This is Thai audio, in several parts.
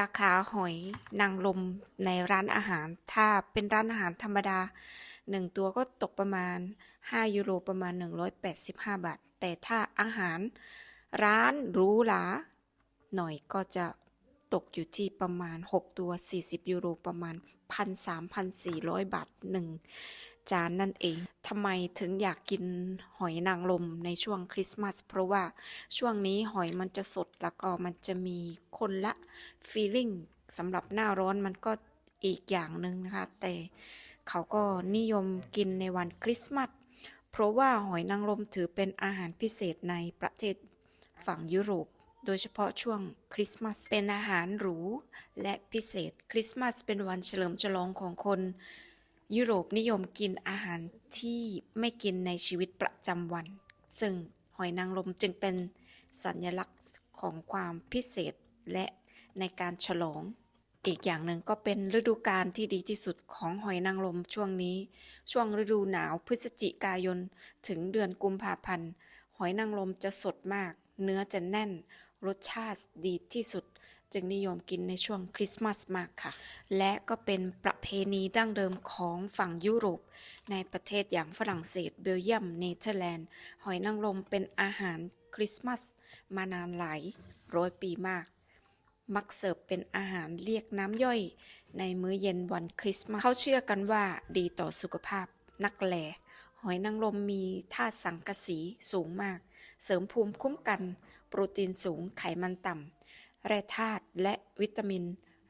ราคาหอยนางรมในร้านอาหาร ถ้าเป็นร้านอาหารธรรมดาหนึ่งตัวก็ตกประมาณ 5 ยูโรประมาณ 185 บาท แต่ถ้าอาหารร้านหรูหราหน่อยก็จะตกอยู่ที่ประมาณ 6 ตัว 40 ยูโรประมาณ 1,300-1,400 บาทหนึ่ง จานนั่นเองทำไมถึงอยากกินหอยนางรมในช่วงคริสต์มาส เพราะว่าช่วงนี้หอยมันจะสดแล้วก็มันจะมีคนละฟีลิ่งสำหรับหน้าร้อนมันก็อีกอย่างหนึ่งนะคะ แต่เขาก็นิยมกินในวันคริสต์มาส เพราะว่าหอยนางรมถือเป็นอาหารพิเศษในประเทศฝั่งยุโรปโดยเฉพาะช่วงคริสต์มาส เป็นอาหารหรู และพิเศษคริสต์มาสเป็นวันเฉลิมฉลองของคน ยุโรปนิยมกินอาหารที่ไม่กินในชีวิตประจำวัน ซึ่งหอยนางรมจึงเป็นสัญลักษณ์ของความพิเศษและในการฉลอง อีกอย่างหนึ่งก็เป็นฤดูกาลที่ดีที่สุดของหอยนางรมช่วงนี้ ช่วงฤดูหนาวพฤศจิกายน ถึงเดือนกุมภาพันธ์ หอยนางรมจะสดมาก เนื้อจะแน่น รสชาติดีที่สุด จึงนิยมกินในช่วงคริสต์มาสมากค่ะ และก็เป็นประเพณีดั้งเดิมของฝั่งยุโรป ในประเทศอย่างฝรั่งเศสเบลเยียมเนเธอร์แลนด์ หอยนางรมเป็นอาหารคริสต์มาสมานานหลายร้อยปีมาก มักเสิร์ฟเป็นอาหารเรียกน้ำย่อย ในมื้อเย็นวันคริสต์มาสเขาเชื่อกันว่าดีต่อสุขภาพนักแหลหอยนางรมมีธาตุสังกะสีสูงมาก เสริมภูมิคุ้มกัน โปรตีนสูงไขมันต่ำ แร่ธาตุและวิตามิน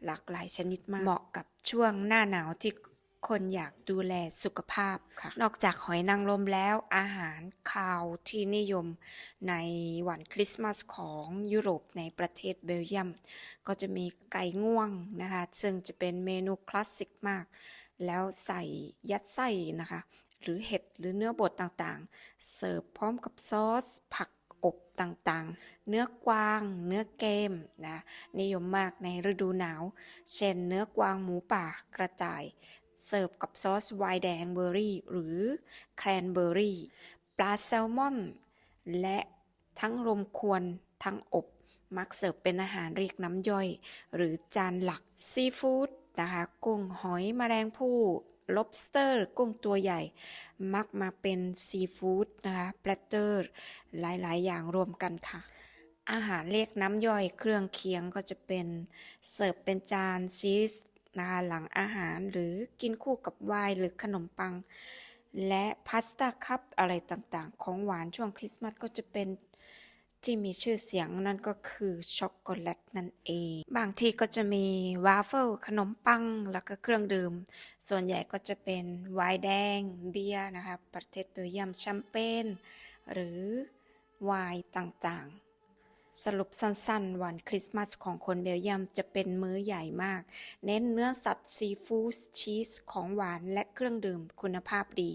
หลากหลายชนิดมาก เหมาะกับช่วงหน้าหนาวที่คนอยากดูแลสุขภาพค่ะ นอกจากหอยนางรมแล้วอาหารคาวที่นิยมในวันคริสต์มาสของยุโรปในประเทศเบลเยียม ก็จะมีไก่ง่วงนะคะ ซึ่งจะเป็นเมนูคลาสสิกมาก แล้วใส่ยัดไส้นะคะ หรือเห็ดหรือเนื้อบดต่างๆ เสิร์ฟพร้อมกับซอส ผัก บต่างๆ เนื้อกวาง เนื้อเกมนะนิยมมากในฤดูหนาว เช่นเนื้อกวางหมูป่ากระต่าย เสิร์ฟกับซอสไวน์แดงเบอร์รี่ หรือแครนเบอร์รี่ ปลาแซลมอน และทั้งรมควนทั้งอบ มักเสิร์ฟเป็นอาหารเรียกน้ำย่อย หรือจานหลักซีฟู้ดนะคะ กุ้งหอยแมลงภู่ lobster กุ้งตัวใหญ่ มักมาเป็นซีฟู้ดนะคะแพลตเตอร์หลายๆ อย่างรวมกันค่ะ อาหารเรียกน้ำย่อยเครื่องเคียงก็จะเป็นเสิร์ฟเป็นจานชีสนะคะหลังอาหารหรือกินคู่กับไวน์หรือขนมปัง และพาสต้าคัพอะไรต่างๆ ของหวานช่วงคริสต์มาสก็จะเป็น ที่มีชื่อเสียงนั่นก็คือช็อกโกแลตนั่นเอง บางที่ก็จะมีวาฟเฟิลขนมปัง แล้วก็เครื่องดื่ม ส่วนใหญ่ก็จะเป็นไวน์แดง เบียร์นะคะประเทศเบลเยียมแชมเปญหรือไวน์ต่างๆ สรุปสั้นๆ วันคริสต์มาสของคนเบลเยียมจะเป็นมื้อใหญ่มาก เน้นเนื้อสัตว์ซีฟู้ดชีสของหวานและเครื่องดื่มคุณภาพดี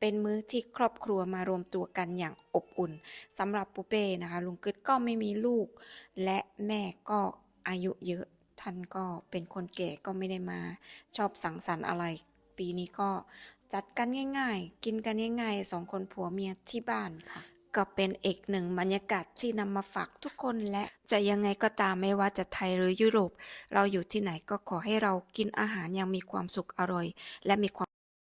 เป็นมื้อที่ครอบครัวมารวมตัวกันอย่างอบอุ่นสำหรับปูเป้นะคะ ลุงกึดก็ไม่มีลูก และแม่ก็อายุเยอะท่านก็เป็นคนแก่ก็ไม่ได้มา ชอบสังสรรค์อะไร ปีนี้ก็จัดกันง่าย ๆ กินกันง่ายๆสองคนผัวเมียที่บ้านค่ะ ก็เป็นอีกหนึ่งบรรยากาศที่นำมาฝากทุกคนและจะยังไงก็ตามไม่ว่าจะไทยหรือยุโรป เราอยู่ที่ไหนก็ขอให้เรากินอาหารยังมีความสุขอร่อย และมีความ